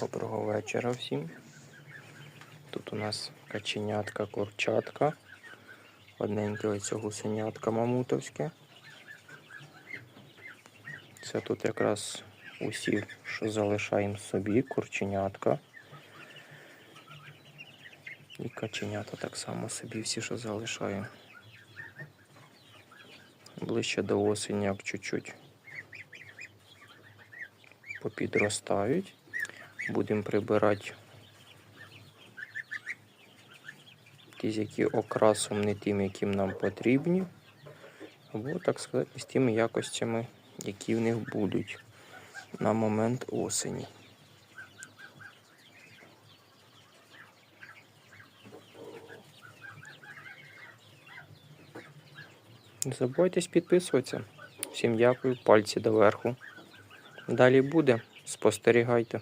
Доброго вечора всім. Тут у нас каченятка, курчатка. Одненьке ось гусенятка мамутовське. Це тут якраз усі, що залишаємо собі, курченятка. І каченята так само собі всі, що залишаємо. Ближче до осені, як чуть-чуть попідростають. Будемо прибирати ті, які окрасом не тим, яким нам потрібні, або, так сказати, з тими якостями, які в них будуть на момент осені. Не забувайтесь підписуватися. Всім дякую, пальці доверху. Далі буде. Спостерігайте.